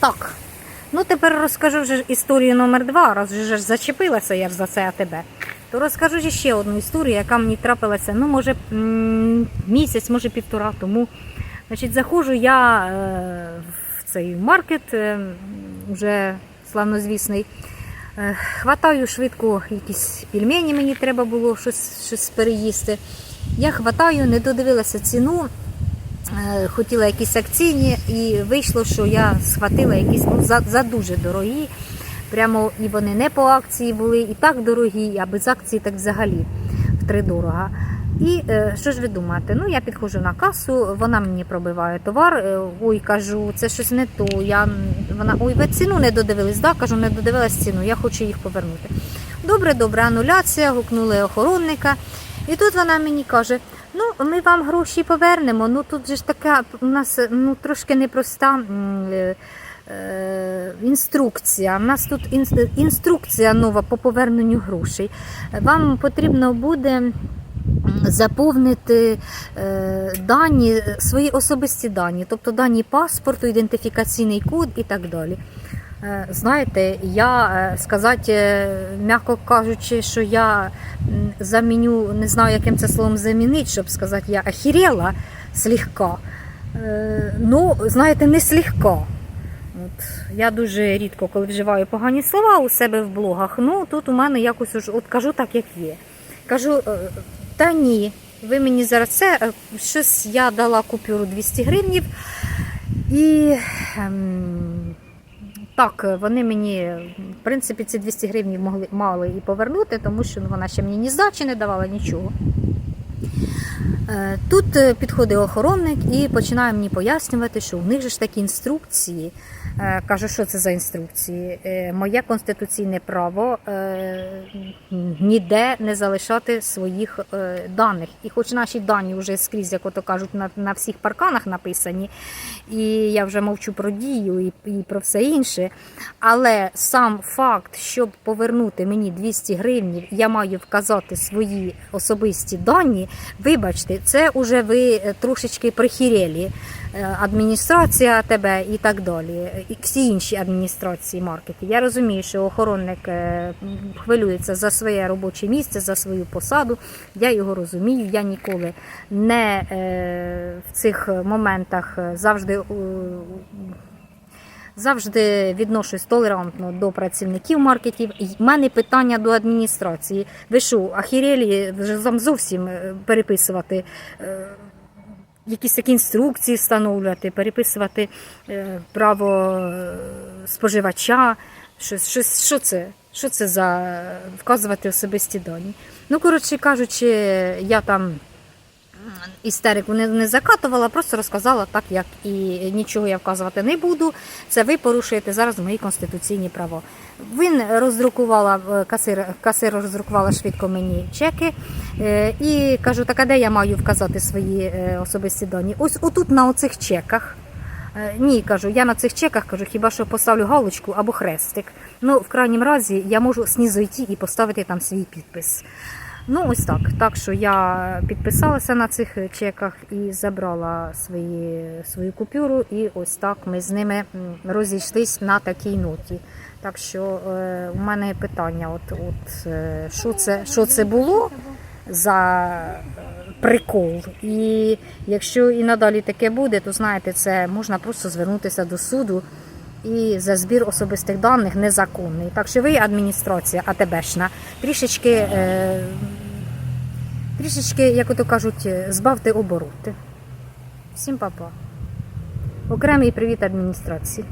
Так. Ну, тепер розкажу вже історію номер два, раз вже зачепилася я за це АТБ. То розкажу ще одну історію, яка мені трапилася, ну, може, місяць, може півтора тому. Значить, заходжу я е, в цей маркет, е, вже славнозвісний. Е, Хватаю швидко якісь пельмені, мені треба було щось, щось переїсти. Я хватаю, не додивилася ціну, е, хотіла якісь акційні, і вийшло, що я схватила якісь ну, за, за дуже дорогі. Прямо і вони не по акції були, і так дорогі, а без акції так взагалі втридорога. І е, що ж ви думаєте? Ну, я підходжу на касу, вона мені пробиває товар. е, Ой, кажу, це щось не то. Я, вона, ой, ви ціну не додивились, да? кажу, не додивилась ціну, я хочу їх повернути. Добре, добре, ануляція, гукнули охоронника. І тут вона мені каже: ну, ми вам гроші повернемо. Ну тут же ж така у нас ну, трошки непроста. е, е, Інструкція. У нас тут інструкція нова по поверненню грошей. Вам потрібно буде заповнити е, дані, свої особисті дані, тобто дані паспорту, ідентифікаційний код і так далі. Е, Знаєте, я е, сказати, е, м'яко кажучи, що я заміню, не знаю, яким це словом замінити, щоб сказати, я охерела слегка. Ну, знаєте, не слегка. От, я дуже рідко, коли вживаю погані слова у себе в блогах, ну тут у мене якось уж, от кажу так, як є. Кажу, та ні, ви мені зараз це, щось я дала купюру 200 гривнів. І ем, так, вони мені, в принципі, ці 200 гривень могли, мали і повернути, тому що вона ще мені ні здачі не давала, нічого. Е, Тут е, підходить охоронник і починає мені пояснювати, що у них же ж такі інструкції. Е, Кажу, що це за інструкції? Моє конституційне право ніде не залишати своїх даних. І хоч наші дані вже скрізь, як ото кажуть, на, на всіх парканах написані, і я вже мовчу про дію і, і про все інше. Але сам факт, щоб повернути мені 200 гривень, я маю вказати свої особисті дані. Вибачте, це вже ви е, трошечки прихірєлі. Е, Адміністрація тебе і так далі, і всі інші адміністрації маркетів. Я розумію, що охоронник е, хвилюється за своє робоче місце, за свою посаду. Я його розумію. Я ніколи не в цих моментах завжди. Завжди відношусь толерантно до працівників маркетів. В мене питання до адміністрації. Ви що, ахірелі вже зовсім е, переписувати е, якісь такі інструкції встановлювати, переписувати е, право споживача. Щось, щось, що це? Що це за вказувати особисті дані? Ну, коротше кажучи, я там істерику не, не закатувала, просто розказала так, як і нічого я вказувати не буду. Це ви порушуєте зараз мої конституційні права. Він роздрукувала, е, касир, касир роздрукувала швидко мені чеки е, і кажу, так а де я маю вказати свої е, особисті дані? Ось отут на оцих чеках. Ні, кажу, я на цих чеках кажу, хіба що поставлю галочку або хрестик. Ну, в крайнім разі, я можу знизу йти і поставити там свій підпис. Ну, ось так. Так що я підписалася на цих чеках і забрала свої, свою купюру, і ось так ми з ними розійшлись на такій ноті. Так що е, у мене питання: от, от, е, що, це, що це було за е, прикол? І якщо і надалі таке буде, то знаєте, це можна просто звернутися до суду. І за збір особистих даних незаконний. Так що ви, адміністрація АТБшна, трішечки, е, трішечки, як ото кажуть, е, збавте обороти. Всім па-па. Окремий привіт адміністрації.